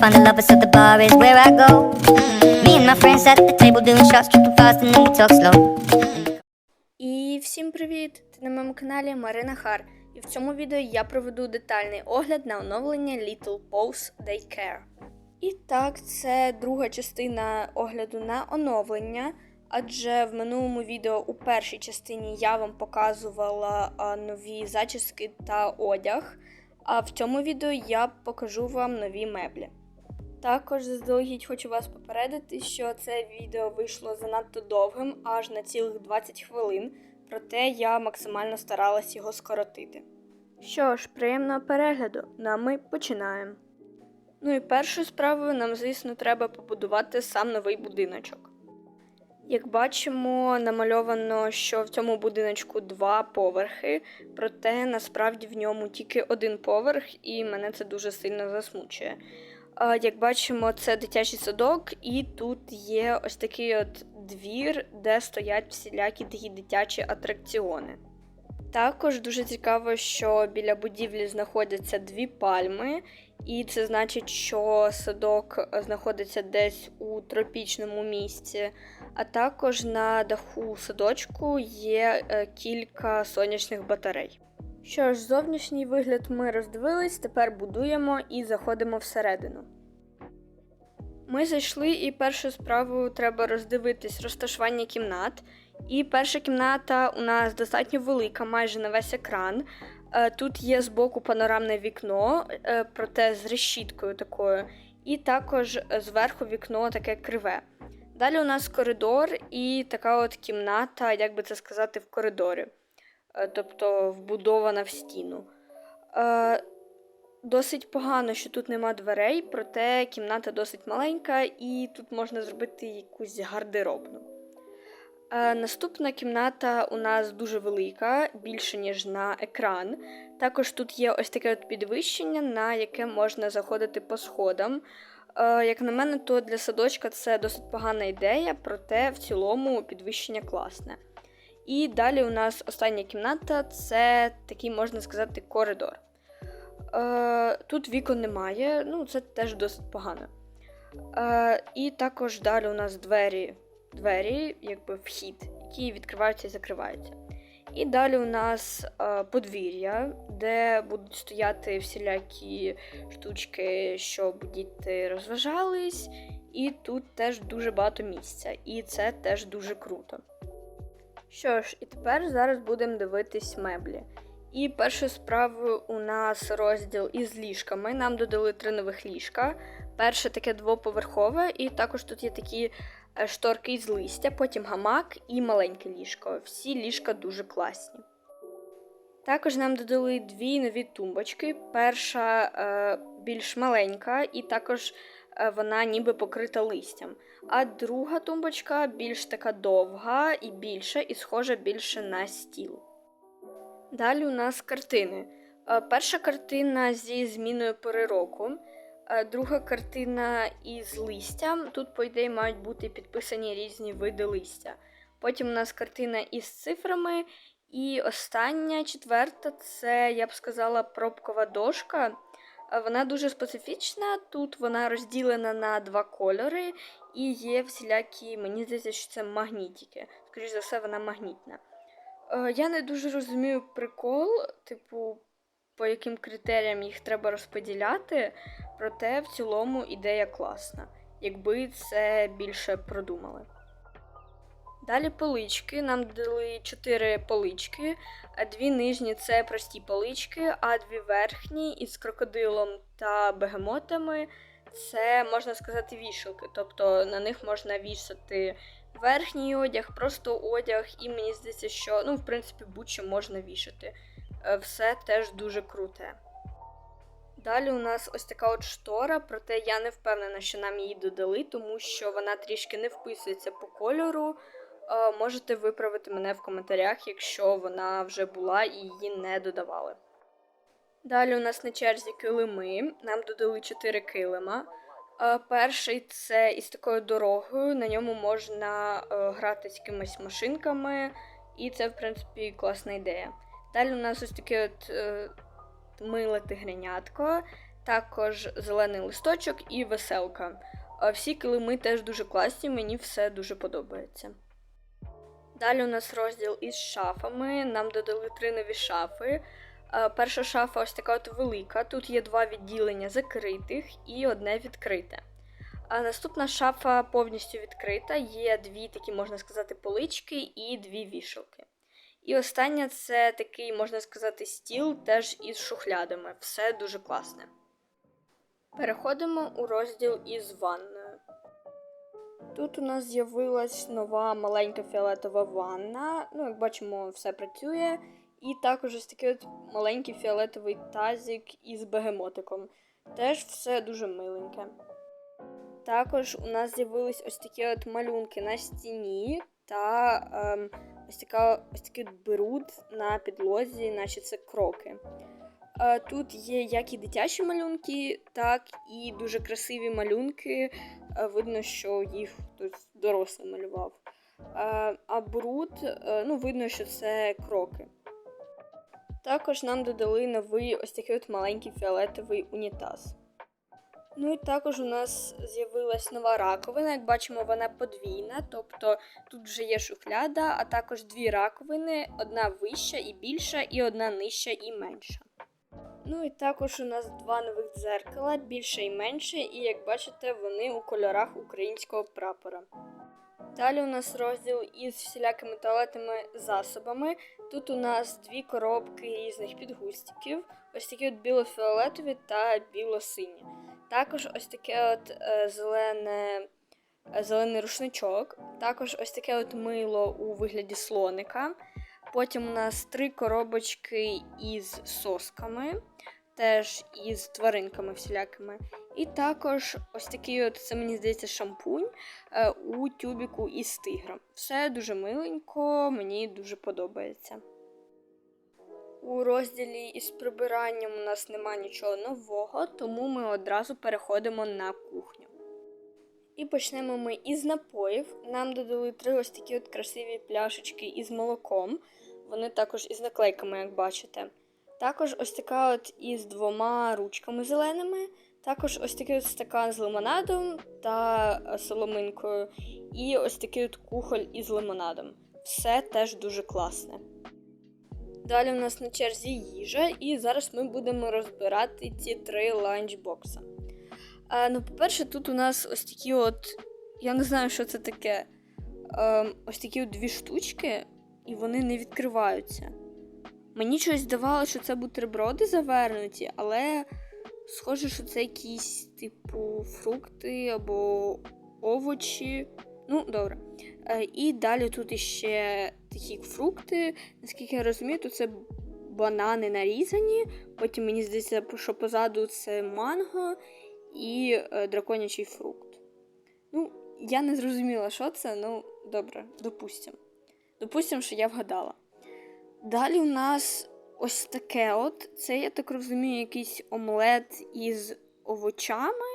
find the lovers, so the bar is where I go. Me and my friends at the table doing shots, tripping fast, and then we talk slow. І всім привіт! Ти на моєму каналі Марина Хар. І в цьому відео я проведу детальний огляд на оновлення Little Pose Daycare. І так, це друга частина огляду на оновлення, адже в минулому відео у першій частині я вам показувала нові зачіски та одяг. А в цьому відео я покажу вам нові меблі. Також заздалегідь хочу вас попередити, що це відео вийшло занадто довгим, аж на цілих 20 хвилин, проте я максимально старалась його скоротити. Що ж, приємного перегляду, ну а ми починаємо. Ну і першою справою нам, звісно, треба побудувати сам новий будиночок. Як бачимо, намальовано, що в цьому будиночку два поверхи, проте насправді в ньому тільки один поверх, і мене це дуже сильно засмучує. Як бачимо, це дитячий садок, і тут є ось такий от двір, де стоять всілякі такі дитячі атракціони. Також дуже цікаво, що біля будівлі знаходяться дві пальми, і це значить, що садок знаходиться десь у тропічному місці. А також на даху садочку є е, кілька сонячних батарей. Що ж, зовнішній вигляд ми роздивились, тепер будуємо і заходимо всередину. Ми зайшли, і першу справу треба роздивитись розташування кімнат. І перша кімната у нас достатньо велика, майже на весь екран. Е, Тут є збоку панорамне вікно, е, проте з решіткою такою, і також зверху вікно таке криве. Далі у нас коридор і така от кімната, як би це сказати, в коридорі, тобто вбудована в стіну. Е, Досить погано, що тут нема дверей, проте кімната досить маленька, і тут можна зробити якусь гардеробну. Е, Наступна кімната у нас дуже велика, більше, ніж на екран. Також тут є ось таке от підвищення, на яке можна заходити по сходам. Е, Як на мене, то для садочка це досить погана ідея, проте в цілому підвищення класне. І далі у нас остання кімната це такий, можна сказати, коридор. Е, Тут вікон немає, ну це теж досить погано. Е, І також далі у нас двері, двері, якби вхід, які відкриваються і закриваються. І далі у нас е, подвір'я, де будуть стояти всілякі штучки, щоб діти розважались. І тут теж дуже багато місця, і це теж дуже круто. Що ж, і тепер зараз будемо дивитись меблі. І першою справою у нас розділ із ліжками. Нам додали три нових ліжка. Перше таке двоповерхове, і також тут є такі е, шторки із листя, потім гамак і маленьке ліжко. Всі ліжка дуже класні. Також нам додали дві нові тумбочки. Перша е, більш маленька, і також е, вона ніби покрита листям. А друга тумбочка більш така довга і більша, і схожа більше на стіл. Далі у нас картини. Е, Перша картина зі зміною пори року, е, друга картина із листям. Тут, по ідеї, мають бути підписані різні види листя. Потім у нас картина із цифрами. І остання четверта це, я б сказала, пробкова дошка. Вона дуже специфічна. Тут вона розділена на два кольори, і є всілякі, мені здається, що це магнітики. Скоріше за все, вона магнітна. Е, Я не дуже розумію прикол, типу, по яким критеріям їх треба розподіляти, проте в цілому ідея класна, якби це більше продумали. Далі полички. Нам дали 4 полички. а Дві нижні це прості полички, а дві верхні із крокодилом та бегемотами це, можна сказати, вішалки. Тобто на них можна вішати верхній одяг, просто одяг, і мені здається, що ну, в принципі, будь-що можна вішати. Е, Все теж дуже круте. Далі у нас ось така от штора, проте я не впевнена, що нам її додали, тому що вона трішки не вписується по кольору. Е, Можете виправити мене в коментарях, якщо вона вже була і її не додавали. Далі у нас на черзі килими. Нам додали 4 килима. Е, Перший це із такою дорогою. На ньому можна е, грати з якимись машинками, і це, в принципі, класна ідея. Далі у нас ось таке от миле тигренятко. також зелений листочок і веселка. Всі килими теж дуже класні, мені все дуже подобається. Далі у нас розділ із шафами. Нам додали три нові шафи. Е, Перша шафа ось така от велика. Тут є два відділення закритих і одне відкрите. А наступна шафа повністю відкрита. Є дві такі, можна сказати, полички і дві вішалки. І остання це такий, можна сказати, стіл теж із шухлядами. Все дуже класне. Переходимо у розділ із ванною. Тут у нас з'явилась нова маленька фіолетова ванна. Ну, як бачимо, все працює. І також ось такий от маленький фіолетовий тазик із бегемотиком. Теж все дуже миленьке. Також у нас з'явились ось такі от малюнки на стіні та ем, ось, така, ось такий бруд на підлозі, наче це кроки. Е, Тут є як і дитячі малюнки, так і дуже красиві малюнки. Е, Видно, що їх хтось дорослий малював. Е, А бруд, е, ну, видно, що це кроки. Також нам додали новий ось такий от маленький фіолетовий унітаз. Ну і також у нас з'явилась нова раковина. Як бачимо, вона подвійна, тобто тут вже є шухляда, а також дві раковини: одна вища і більша, і одна нижча і менша. Ну і також у нас два нових дзеркала, більше і менше, і як бачите, вони у кольорах українського прапора. Далі у нас розділ із всілякими туалетними засобами. Тут у нас дві коробки різних підгустиків, ось такі от біло-фіолетові та біло-сині. Також ось таке от е, зелене, е, зелений рушничок, також ось таке от мило у вигляді слоника. Потім у нас три коробочки із сосками, теж із тваринками всілякими. І також ось такий от, це мені здається, шампунь е, у тюбіку із тигром. Все дуже миленько, мені дуже подобається. У розділі із прибиранням у нас нема нічого нового, тому ми одразу переходимо на кухню. І почнемо ми із напоїв. Нам додали три ось такі от красиві пляшечки із молоком. Вони також із наклейками, як бачите. Також ось така от із двома ручками зеленими. Також ось такий от стакан з лимонадом та е, соломинкою. І ось такий от кухоль із лимонадом. Все теж дуже класне. Далі у нас на черзі їжа, і зараз ми будемо розбирати ці три ланчбокса. А, ну, по-перше, тут у нас ось такі от. Я не знаю, що це таке. Ем, ось такі от дві штучки, і вони не відкриваються. Мені щось здавалося, що це бутерброди завернуті, але схоже, що це якісь, типу, фрукти або овочі. Ну, добре. Е, і далі тут іще такі фрукти. Наскільки я розумію, то це банани нарізані. Потім мені здається, що позаду це манго і е, драконячий фрукт. Ну, я не зрозуміла, що це, ну добре, допустимо. Допустимо, що я вгадала. Далі у нас ось таке от. Це, я так розумію, якийсь омлет із овочами.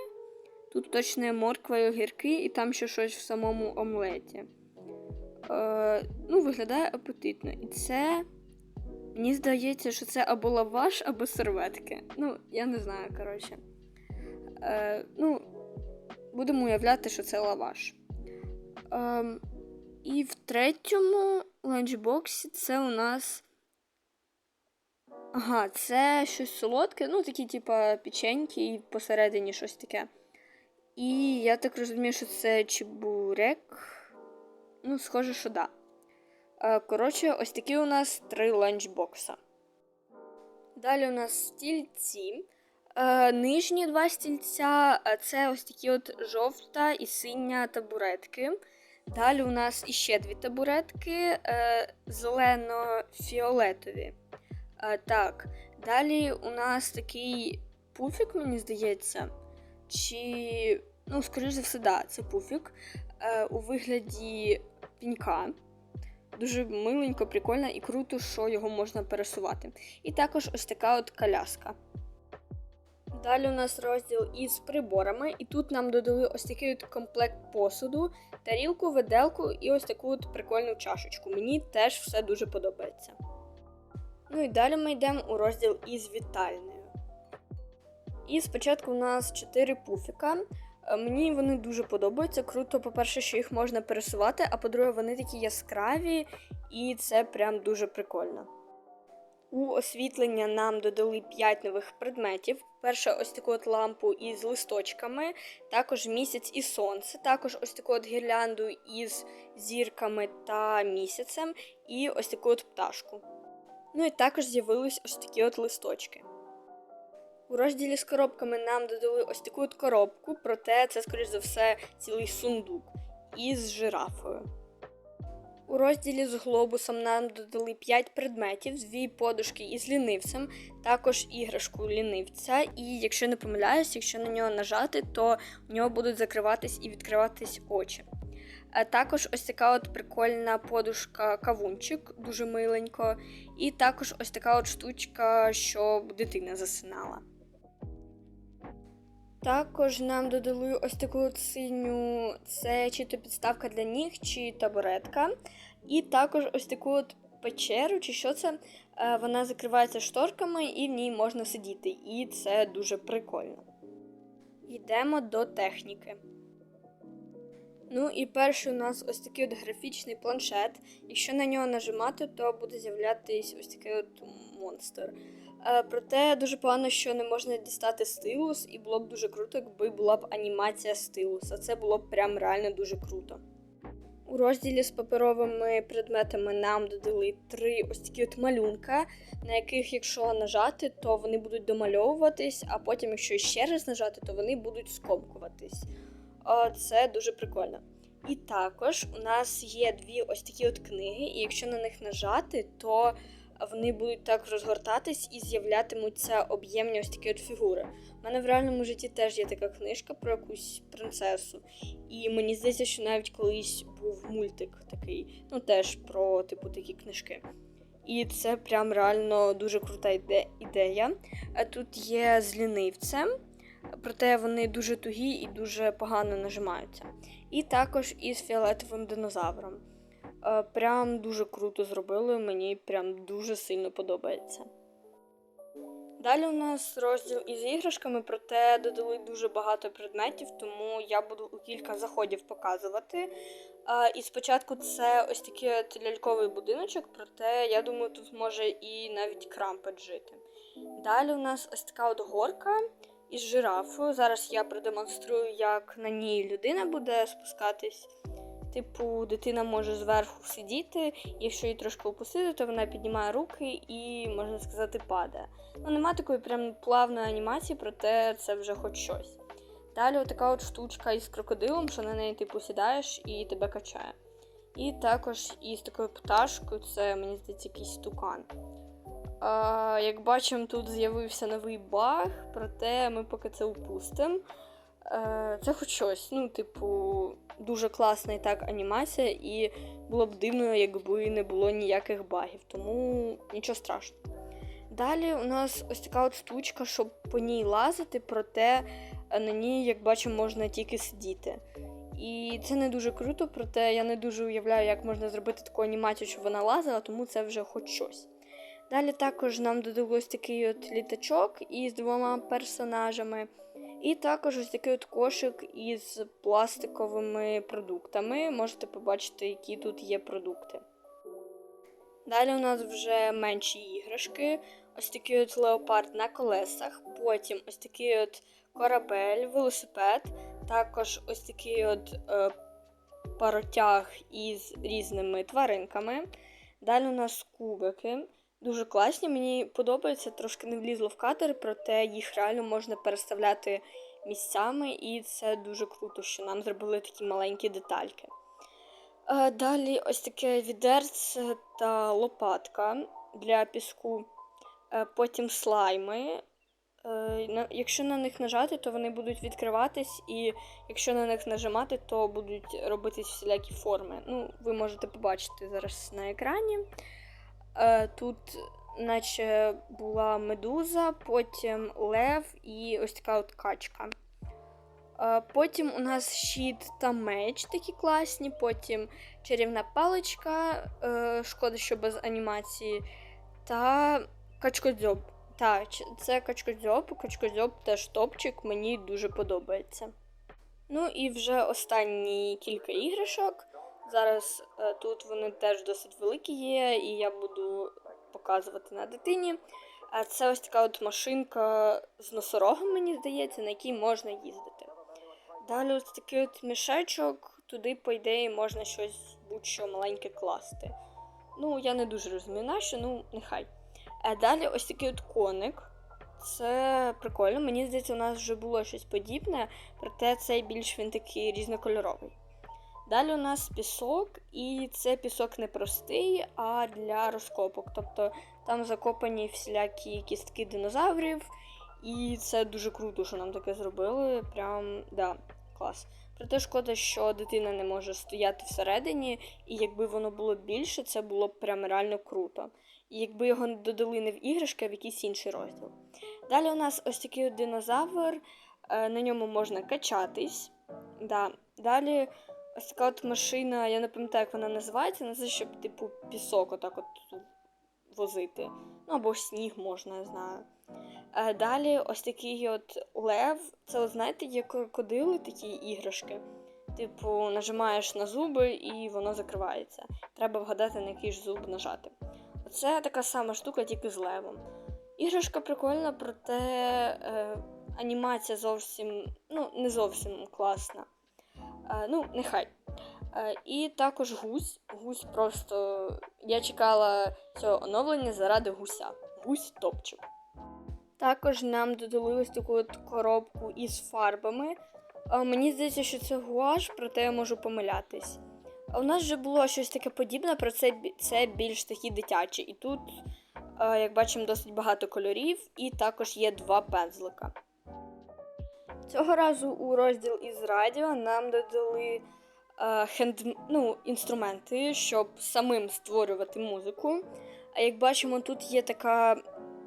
Тут точно морква і огірки, і там ще щось в самому омлеті. Е, ну, виглядає апетитно. І це. Мені здається, що це або лаваш, або серветки. Ну, я не знаю, коротше. Е, ну, будемо уявляти, що це лаваш. Е, і в третьому ланчбоксі це у нас. Ага, це щось солодке, ну, такі, типа, печеньки і посередині щось таке. І я так розумію, що це чебурек. Ну, схоже, що да. Е, Коротше, ось такі у нас три ланчбокса. Далі у нас стільці. Е, Нижні два стільця це ось такі от жовта і синя табуретки. Далі у нас іще дві табуретки е, зелено-фіолетові. Е, Так, далі у нас такий пуфік, мені здається. Чи, ну, скоріш за все, да, це пуфік е, у вигляді пінька. Дуже миленько, прикольно і круто, що його можна пересувати. І також ось така от коляска. Далі у нас розділ із приборами, і тут нам додали ось такий от комплект посуду, тарілку, виделку і ось таку от прикольну чашечку. Мені теж все дуже подобається. Ну і далі ми йдемо у розділ із вітальнею. І спочатку у нас 4 пуфіка. Е, Мені вони дуже подобаються. Круто, по-перше, що їх можна пересувати, а по-друге, вони такі яскраві, і це прям дуже прикольно. У освітлення нам додали 5 нових предметів. Перше, ось таку от лампу із листочками, також місяць і сонце, також ось таку от гірлянду із зірками та місяцем, і ось таку от пташку. Ну і також з'явились ось такі от листочки. У розділі з коробками нам додали ось таку от коробку, проте це, скоріш за все, цілий сундук із жирафою. У розділі з глобусом нам додали 5 предметів, дві подушки із лінивцем, також іграшку лінивця. І якщо не помиляюсь, якщо на нього нажати, то у нього будуть закриватись і відкриватись очі. А також ось така от прикольна подушка кавунчик, дуже миленько. І також ось така от штучка, щоб дитина засинала. Також нам додали ось таку синю, це чи то підставка для ніг, чи табуретка. І також ось таку от печеру, чи що це, е, вона закривається шторками і в ній можна сидіти. І це дуже прикольно. Йдемо до техніки. Ну і перший у нас ось такий от графічний планшет. Якщо на нього нажимати, то буде з'являтись ось такий от монстр. Е, Проте дуже погано, що не можна дістати стилус, і було б дуже круто, якби була б анімація стилуса. Це було б прям реально дуже круто. У розділі з паперовими предметами нам додали три ось такі от малюнка, на яких, якщо нажати, то вони будуть домальовуватись, а потім, якщо ще раз нажати, то вони будуть скомкуватись. Це дуже прикольно. І також у нас є дві ось такі от книги, і якщо на них нажати, то вони будуть так розгортатись і з'являтимуться об'ємні ось такі от фігури. У мене в реальному житті теж є така книжка про якусь принцесу. І мені здається, що навіть колись був мультик такий, ну теж про типу такі книжки. І це прям реально дуже крута іде- ідея. А Тут є з лінивцем, проте вони дуже тугі і дуже погано нажимаються. І також із фіолетовим динозавром. Е, Прям дуже круто зробили, мені прям дуже сильно подобається. Далі у нас розділ із іграшками, проте додали дуже багато предметів, тому я буду у кілька заходів показувати. Е, І спочатку це ось такий от ляльковий будиночок, проте я думаю, тут може і навіть крампет жити. Далі у нас ось така от горка із жирафою. Зараз я продемонструю, як на ній людина буде спускатись. Типу, дитина може зверху сидіти, якщо її трошки опустити, то вона піднімає руки і, можна сказати, падає. Ну, нема такої прям плавної анімації, проте це вже хоч щось. Далі отака от штучка із крокодилом, що на неї типу сідаєш і тебе качає. І також із такою пташкою, це, мені здається, якийсь тукан. А, як бачимо, тут з'явився новий баг, проте ми поки це упустимо. Е, Це хоч щось. Ну, типу, дуже класна і так анімація, і було б дивно, якби не було ніяких багів, тому нічого страшного. Далі у нас ось така от штучка, щоб по ній лазити, проте на ній, як бачимо, можна тільки сидіти. І це не дуже круто, проте я не дуже уявляю, як можна зробити таку анімацію, щоб вона лазила, тому це вже хоч щось. Далі також нам додалось такий от літачок із двома персонажами. І також ось такий от кошик із пластиковими продуктами. Можете побачити, які тут є продукти. Далі у нас вже менші іграшки. Ось такий от леопард на колесах. Потім ось такий от корабель, велосипед. Також ось такий от е, паротяг із різними тваринками. Далі у нас кубики. Дуже класні. Мені подобається, трошки не влізло в кадр, проте їх реально можна переставляти місцями, і це дуже круто, що нам зробили такі маленькі детальки. Е, Далі ось таке відерце та лопатка для піску. Е, Потім слайми. Е, Якщо на них нажати, то вони будуть відкриватись, і якщо на них нажимати, то будуть робитись всілякі форми. Ну, ви можете побачити зараз на екрані. Е, Тут, наче була медуза, потім лев і ось така от качка. Е, Потім у нас щит та меч такі класні, потім чарівна паличка, е, шкода, що без анімації, та качкодзьоб. Так, це качкозьоб. Качкозьоб теж топчик, мені дуже подобається. Ну і вже останні кілька іграшок. Зараз е, тут вони теж досить великі є, і я буду показувати на дитині. А це ось така от машинка з носорогом, мені здається, на якій можна їздити. Далі ось такий от мішечок, туди, по ідеї, можна щось будь-що маленьке класти. Ну, я не дуже розумію, на що, ну, нехай. А далі ось такий от коник. Це прикольно. Мені здається, у нас вже було щось подібне, проте цей більш він такий різнокольоровий. Далі у нас пісок, і це пісок не простий, а для розкопок. Тобто там закопані всілякі кістки динозаврів, і це дуже круто, що нам таке зробили. Прям да, клас. Проте шкода, що дитина не може стояти всередині, і якби воно було більше, це було б прям реально круто. І якби його додали не в іграшки, а в якийсь інший розділ. Далі у нас ось такий динозавр, е, на ньому можна качатись. Да. Далі ось така от машина, я не пам'ятаю, як вона називається, але це щоб, типу, пісок отак от возити. Ну або сніг можна, я знаю. Е, Далі ось такий от лев. Це, от, знаєте, є крокодили такі іграшки. Типу, нажимаєш на зуби і воно закривається. Треба вгадати, на який ж зуб нажати. Це така сама штука, тільки з левом. Іграшка прикольна, проте е, анімація зовсім ну, не зовсім класна. Е, ну, нехай. Е, і також гусь. Гусь просто. Я чекала цього оновлення заради гуся. Гусь топчик. Також нам додали ось таку от коробку із фарбами. Е, мені здається, що це гуаш, проте я можу помилятись. У нас вже було щось таке подібне, про це, це більш такі дитячі. І тут, як бачимо, досить багато кольорів, і також є два пензлика. Цього разу у розділ із радіо нам додали е, хенд, ну, інструменти, щоб самим створювати музику. А як бачимо, тут є така.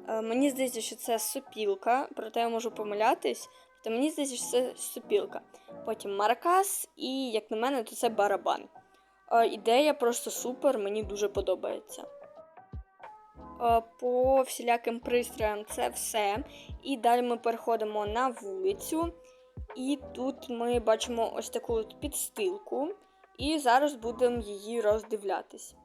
е, мені здається, що це сопілка, проте я можу помилятись. Проте мені здається, що це сопілка. Потім маракас, і, як на мене, то це барабан. Е, ідея просто супер, мені дуже подобається. Е, По всіляким пристроям це все. І далі ми переходимо на вулицю. І тут ми бачимо ось таку підстилку. І зараз будемо її роздивлятись.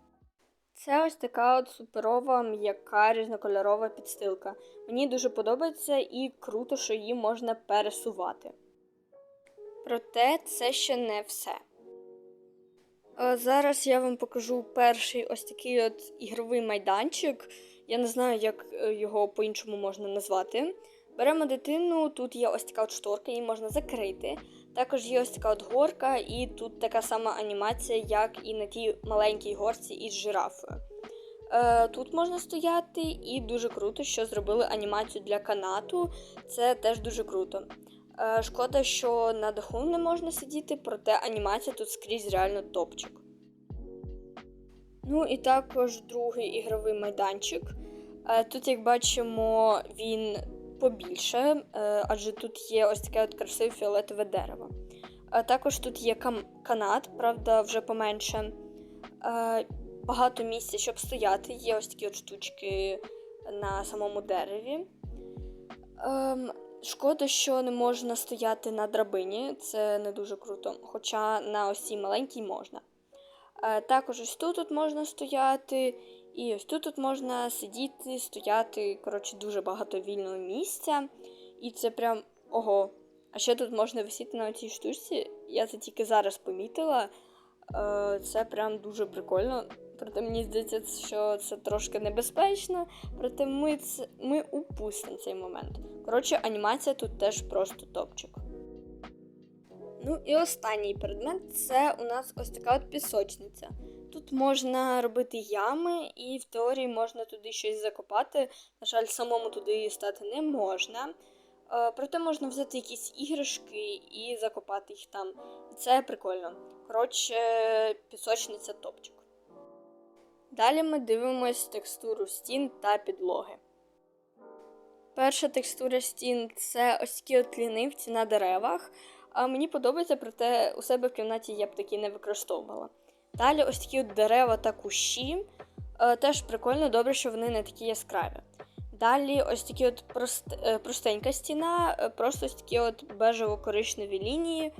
Це ось така от суперова м'яка різнокольорова підстилка. Мені дуже подобається і круто, що її можна пересувати. Проте це ще не все. Зараз я вам покажу перший ось такий от ігровий майданчик. Я не знаю, як е, його по-іншому можна назвати. Беремо дитину, тут є ось така от шторка, її можна закрити. Також є ось така от горка, і тут така сама анімація, як і на тій маленькій горці із жирафою. Е, тут можна стояти, і дуже круто, що зробили анімацію для канату. Це теж дуже круто. Е, шкода, що на даху не можна сидіти, проте анімація тут скрізь реально топчик. Ну і також другий ігровий майданчик. Е, Тут, як бачимо, він побільше, е, адже тут є ось таке от красиве фіолетове дерево. Також тут є канат, правда, вже поменше. Багато місця, щоб стояти. Є ось такі от штучки на самому дереві. Шкода, що не можна стояти на драбині, це не дуже круто. Хоча на ось цій маленькій можна. Е, Також ось тут от можна стояти, і ось тут от можна сидіти, стояти. Коротше, дуже багато вільного місця. І це прям ого. А ще тут можна висіти на цій штучці. Я це тільки зараз помітила. Е, Це прям дуже прикольно. Проте мені здається, що це трошки небезпечно. Проте ми, це, ми упустимо цей момент. Коротше, анімація тут теж просто топчик. Ну і останній предмет це у нас ось така от пісочниця. Тут можна робити ями, і в теорії можна туди щось закопати. На жаль, самому туди стати не можна. Е, Проте можна взяти якісь іграшки і закопати їх там. І це прикольно. Коротше, пісочниця топчик. Далі ми дивимось текстуру стін та підлоги. Перша текстура стін це ось такі от лінивці на деревах. А мені подобається, проте у себе в кімнаті я б такі не використовувала. Далі ось такі от дерева та кущі. Е, теж прикольно, добре, що вони не такі яскраві. Далі ось такі от прост, е, простенька стіна, е, просто ось такі от бежево-коричневі лінії.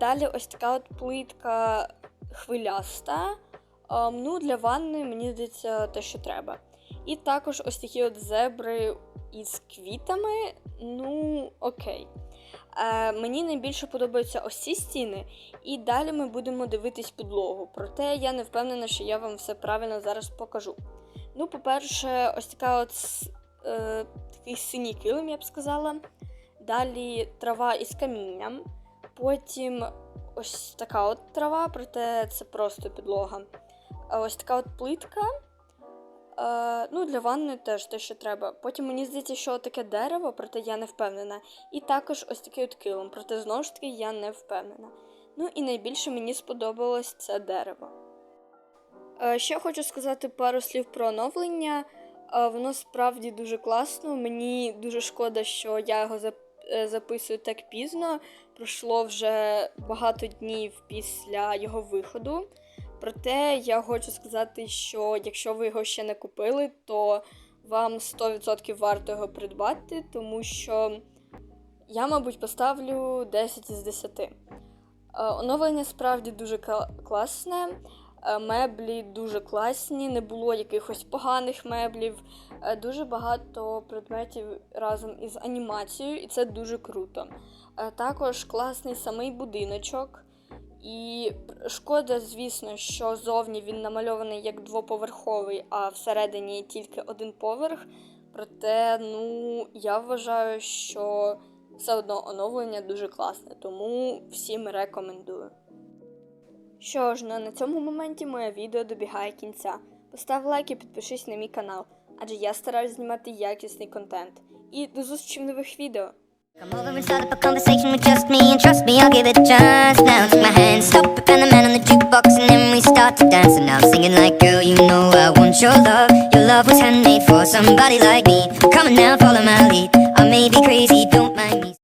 Далі ось така от плитка хвиляста. Ем, Ну, для ванни, мені здається, те, що треба. І також ось такі от зебри із квітами. Ну, окей. Е, мені найбільше подобаються ось ці стіни, і далі ми будемо дивитись підлогу. Проте я не впевнена, що я вам все правильно зараз покажу. Ну, по-перше, ось така от е, такий синій килим, я б сказала. Далі трава із камінням. Потім ось така от трава, проте це просто підлога. Ось така от плитка. Е, ну, для ванни теж те, що треба. Потім мені здається, що таке дерево, проте я не впевнена. І також ось такий от килим, проте знову ж таки я не впевнена. Ну і найбільше мені сподобалось це дерево. Е, Ще хочу сказати пару слів про оновлення. Е, Воно справді дуже класно. Мені дуже шкода, що я його записую так пізно. Пройшло вже багато днів після його виходу. Проте я хочу сказати, що якщо ви його ще не купили, то вам 100% варто його придбати, тому що я, мабуть, поставлю 10 із 10. Е, Оновлення справді дуже класне. Е, Меблі дуже класні, не було якихось поганих меблів. Е, Дуже багато предметів разом із анімацією, і це дуже круто. Також класний самий будиночок. І шкода, звісно, що зовні він намальований як двоповерховий, а всередині тільки один поверх. Проте, ну, я вважаю, що все одно оновлення дуже класне, тому всім рекомендую. Що ж, ну, на цьому моменті моє відео добігає кінця. Постав лайк і підпишись на мій канал, адже я стараюсь знімати якісний контент. І до зустрічі в нових відео! Come over and start up a conversation with just me And trust me, I'll give it a chance. Now take my hand, stop it, and the man on the jukebox And then we start to dance. And I'm singing like, girl, you know I want your love. Your love was handmade for somebody like me. Come on now, follow my lead. I may be crazy, don't